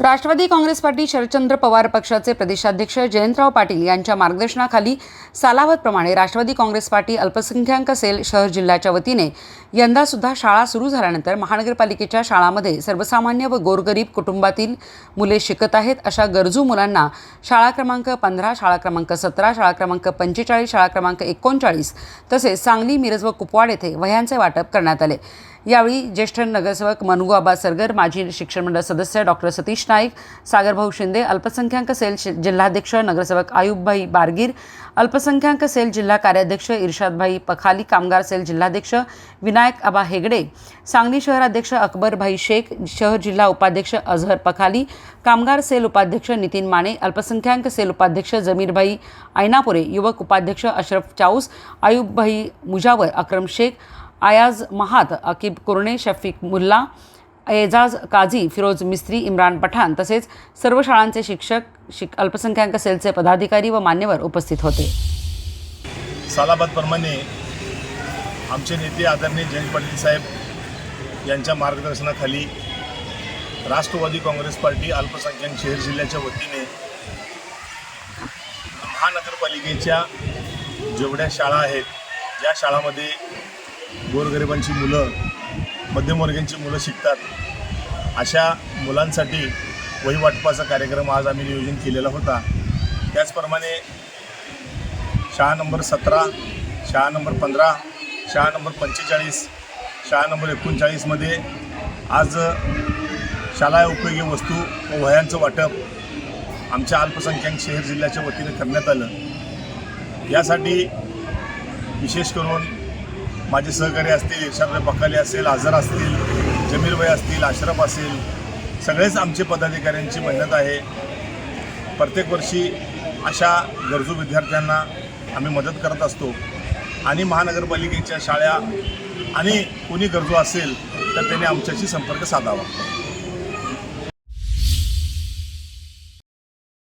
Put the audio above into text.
Rashtrawadi Congress party Sharadchandra Pawar पक्षाचे प्रदेशाध्यक्ष जयंतराव पाटील यांच्या मार्गदर्शनाखाली सालावतप्रमाणे राष्ट्रवादी काँग्रेस पार्टी अल्पसंख्याक सेल शहर जिल्ह्याच्या वतीने यंदासुद्धा शाळा सुरू झाल्यानंतर महानगरपालिकेच्या शाळांमध्ये सर्वसामान्य व गोरगरीब कुटुंबातील मुले शिकत आहेत. अशा गरजू मुलांना शाळा क्रमांक पंधरा शाळा क्रमांक सतरा शाळा क्रमांक पंचेचाळीस शाळा क्रमांक एकोणचाळीस तसेच सांगली मिरज व कुपवाड येथे वह्यांचे वाटप करण्यात आले. यावेळी ज्येष्ठ नगरसेवक मनुआबा सरगर माजी शिक्षण मंडळ सदस्य डॉक्टर सतीश नाईक सागरभाऊ शिंदे अल्पसंख्याक सेल शि- जिल्हाध्यक्ष नगरसेवक आयुबभाई बारगीर अल्पसंख्याक सेल जिल्हा कार्याध्यक्ष इर्शादभाई पखाली कामगार सेल जिल्हाध्यक्ष विनायक आबा हेगडे सांगली शहराध्यक्ष अकबरभाई शेख शहर जिल्हा उपाध्यक्ष अझहर पखाली कामगार सेल उपाध्यक्ष नितीन माने अल्पसंख्याक सेल उपाध्यक्ष जमीरभाई ऐनापुरे युवक उपाध्यक्ष अशरफ चाऊस आयुबभाई मुजावर अक्रम शेख आयाज महात अकीब कुर्णे शफीक मुल्ला एजाज काझी फिरोज मिस्त्री इम्रान पठाण तसेच सर्व शाळांचे शिक्षक शिक अल्पसंख्याक सेलचे पदाधिकारी व मान्यवर उपस्थित होते. सालाबादप्रमाणे आमचे नेते आदरणीय जयंत पाटील साहेब यांच्या मार्गदर्शनाखाली राष्ट्रवादी काँग्रेस पार्टी अल्पसंख्याक शहर जिल्ह्याच्या वतीने महानगरपालिकेच्या जेवढ्या शाळा आहेत ज्या शाळामध्ये गोरगरिबांची मुलं मध्यमवर्गीयांची मुलं शिकतात. अशा मुलांसाठी वहीवाटपाचा कार्यक्रम आज आम्ही नियोजन केलेला होता. त्याचप्रमाणे शाळा नंबर सतरा शाळा नंबर पंधरा शाळा नंबर पंचेचाळीस शाळा नंबर एकोणचाळीसमध्ये आज शाला उपयोगी वस्तू व वह्यांचं वाटप आमच्या अल्पसंख्याक शहर जिल्ह्याच्या वतीने करण्यात आलं. यासाठी विशेष करून माझे सहकारी असतील इर्शादभाई बकाले असेल आझर असतील जमीरबाई असतील अशरफ असेल सगळेच आमचे पदाधिकाऱ्यांची मेहनत आहे. प्रत्येक वर्षी अशा गरजू विद्यार्थ्यांना आम्ही मदत करत असतो. आणि महानगरपालिकेच्या शाळा आणि कोणी गरजू असेल तर त्यांनी आमच्याशी संपर्क साधावा.